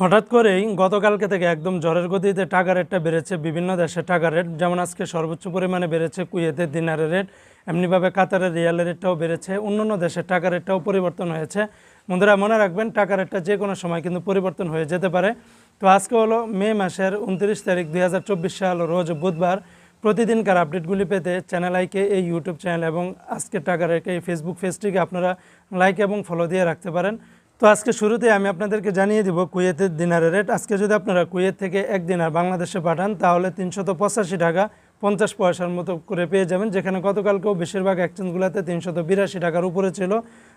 হঠাৎ করেই গতকালকে থেকে একদম জ্বরের গতিতে টাকা রেটটা বেড়েছে, বিভিন্ন দেশে টাকা রেট। যেমন আজকে সর্বোচ্চ পরিমাণে বেড়েছে কুয়েতের দিনারের রেট, এমনিভাবে কাতারের রিয়ালের রেটটাও বেড়েছে, অন্যান্য দেশের টাকা রেটটাও পরিবর্তন হয়েছে। বন্ধুরা, মনে রাখবেন টাকা রেটটা যে কোনো সময় কিন্তু পরিবর্তন হয়ে যেতে পারে। তো আজকে হলো মে মাসের উনত্রিশ তারিখ দুই হাজার চব্বিশ সাল, রোজ বুধবার। প্রতিদিনকার আপডেটগুলি পেতে চ্যানেল আইকে এই ইউটিউব চ্যানেল এবং আজকে টাকা রেটে এই ফেসবুক পেজটিকে আপনারা লাইক এবং ফলো দিয়ে রাখতে পারেন। তো আজকে শুরুতে আমি আপনাদেরকে জানিয়ে দিব কুয়েতের দিনারের রেট। আজকে যদি আপনারা কুয়েত থেকে এক দিনার বাংলাদেশে পাঠান, তাহলে তিনশত পঁচাশি টাকা পঞ্চাশ পয়সার মতো করে পেয়ে যাবেন, যেখানে গতকালকেও বেশিরভাগ এক্সচেঞ্জগুলোতে তিনশত বিরাশি টাকার উপরে ছিল।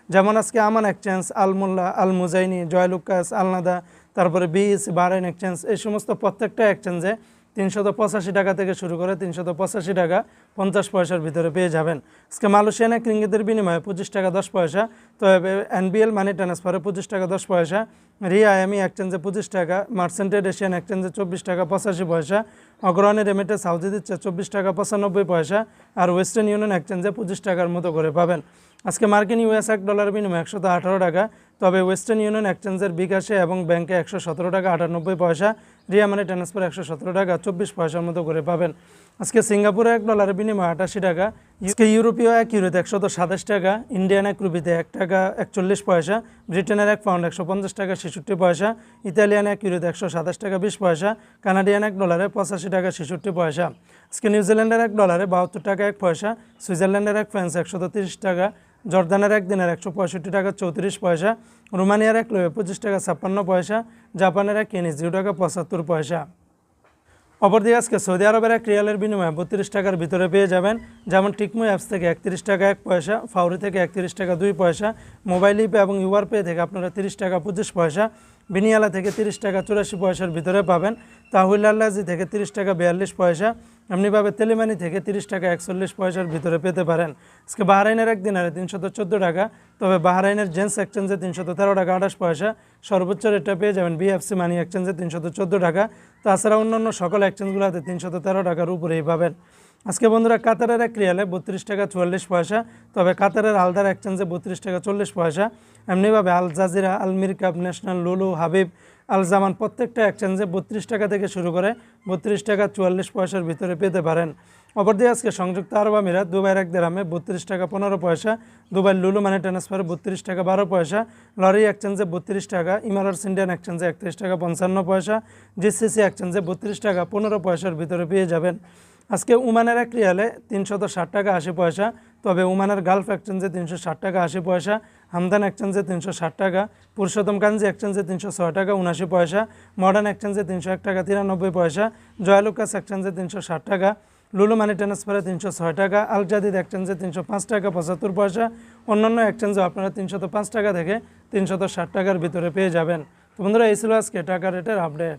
যেমন আজকে আমান এক্সচেঞ্জ আলমোল্লা আল মুজাইনি জয়লুকাস আলনাদা, তারপরে বিএস বাহরাইন এক্সচেঞ্জ এই সমস্ত প্রত্যেকটা এক্সচেঞ্জে তিনশত পঁচাশি টাকা থেকে শুরু করে তিনশত পঁচাশি টাকা পঞ্চাশ পয়সার ভিতরে পেয়ে যাবেন। আজকে মালয়েশিয়ান এক রিঙ্গিতের বিনিময়ে পঁচিশ টাকা দশ পয়সা তবে এনবিএল মানি ট্রান্সফারে পঁচিশ টাকা দশ পয়সা, রিয়া এমি এক্সচেঞ্জে পঁচিশ টাকা মার্সেন্টেড এশিয়ান এক্সচেঞ্জে চব্বিশ টাকা পঁচাশি পয়সা অগ্রহণের রেমিটে সাউদি দিচ্ছে চব্বিশ টাকা পঁচানব্বই পয়সা, আর ওয়েস্টার্ন ইউনিয়ন এক্সচেঞ্জে পঁচিশ টাকার মতো করে পাবেন। আজকে মার্কিন ইউএস এক ডলার বিনিময়ে একশত আঠারো টাকা তবে ওয়েস্টার্ন ইউনিয়ন এক্সচেঞ্জের বিকাশে এবং ব্যাংকে একশো সতেরো টাকা আটানব্বই পয়সা, রিয়া মানি ট্রান্সফার একশো সতেরো টাকা চব্বিশ পয়সার মতো করে পাবেন। আজকে সিঙ্গাপুরে এক ডলারের বিনিময় আটাশি টাকা, আজকে ইউরোপীয় এক ইউরোতে একশত সাতাশ টাকা, ইন্ডিয়ান এক রুপিতে এক টাকা একচল্লিশ পয়সা, ব্রিটেনের এক পাউন্ড একশো পঞ্চাশ টাকা ছেষট্টি পয়সা, ইতালিয়ান এক ইউরোতে একশো সাতাশ টাকা বিশ পয়সা, কানাডিয়ান এক ডলারে পঁচাশি টাকা ছেষট্টি পয়সা। আজকে নিউজিল্যান্ডের এক ডলারে বাহাত্তর টাকা এক পয়সা, সুইজারল্যান্ডের এক ফ্রান্স একশত তিরিশ টাকা জর্দানের এক দিনের একশো পঁয়ষট্টি টাকা, চৌত্রিশ পয়সা, রোমানিয়ার এক লোয়ে পঁচিশ টাকা, ছাপ্পান্ন পয়সা, জাপানের এক কেনি জিরো টাকা, পঁচাত্তর পয়সা। অপরদিকে আজকে সৌদি আরবের এক রিয়ালের বিনিময়ে বত্রিশ টাকার ভিতরে পেয়ে যাবেন যেমন টিকমো অ্যাপস থেকে একত্রিশ টাকা এক পয়সা, ফাউরি থেকে একত্রিশ টাকা দুই পয়সা, মোবাইল ইপে এবং ইউআর পে থেকে আপনারা তিরিশ টাকা পঁচিশ পয়সা, বিনিয়ালা থেকে তিরিশ টাকা চুরাশি পয়সার ভিতরে পাবেন, তাহুল আল্লাজি থেকে তিরিশ টাকা বিয়াল্লিশ পয়সা এমনিভাবে তেলিমানি থেকে তিরিশ টাকা একচল্লিশ পয়সার ভিতরে পেতে পারেন। আজকে বাহরাইনের এক দিনারে তিনশত চোদ্দ টাকা, তবে বাহরাইনের জেন্টস এক্সচেঞ্জে তিনশত তেরো টাকা আঠাশ পয়সা। সর্বোচ্চ রেটটা পেয়ে যাবেন বিএফসি মানি এক্সচেঞ্জে তিনশত চোদ্দ টাকা। তাছাড়া অন্যান্য সকল এক্সচেঞ্জগুলোতে তিনশত তেরো টাকার উপরেই পাবেন। আজকে বন্ধুরা কাতারের এক রিয়ালে বত্রিশ টাকা চুয়াল্লিশ পয়সা, তবে কাতারের আলদার এক্সচেঞ্জে বত্রিশ টাকা চল্লিশ পয়সা। এমনিভাবে আল জাজিরা, আল মিরকাপ ন্যাশনাল লুলু, হাবিব, আল জামান প্রত্যেকটা এক্সচেঞ্জে বত্রিশ টাকা থেকে শুরু করে বত্রিশ টাকা চুয়াল্লিশ পয়সার ভিতরে পেতে পারেন। অপরদিকে আজকে সংযুক্ত আরব আমিরাত, দুবাইয়ের এক দেরামে বত্রিশ টাকা পনেরো পয়সা দুবাই লুলু মানে ট্রান্সফারে বত্রিশ টাকা বারো পয়সা, লরি এক্সচেঞ্জে বত্রিশ টাকা ইমারার্স ইন্ডিয়ান এক্সচেঞ্জে একত্রিশ টাকা পঞ্চান্ন পয়সা, জিসিসি এক্সচেঞ্জে বত্রিশ টাকা পনেরো পয়সার ভিতরে পেয়ে যাবেন। আজকে উমানের এক রিয়ালে তিনশত ষাট টাকা আশি পয়সা তবে উমানের গালফ এক্সচেঞ্জে তিনশো ষাট টাকা আশি পয়সা, হামদান এক্সচেঞ্জে তিনশো ষাট টাকা, পুরুষোত্তম কাঞ্জি এক্সচেঞ্জে তিনশো ছয় টাকা উনাশি পয়সা, মডার্ন এক্সচেঞ্জে তিনশো এক টাকা, তিরানব্বই পয়সা জয়ালুকাস এক্সচেঞ্জে তিনশো ষাট টাকা লুলু মানি ট্রান্সফারে তিনশো ছয় টাকা আলজাদিদ এক্সচেঞ্জে তিনশো পাঁচ টাকা, পঁচাত্তর পয়সা, অন্যান্য এক্সচেঞ্জে আপনারা তিনশত পাঁচ টাকা থেকে তিনশত ষাট টাকার ভিতরে পেয়ে যাবেন। তো বন্ধুরা, এই ছিল আজকে টাকা রেটের আপডেট।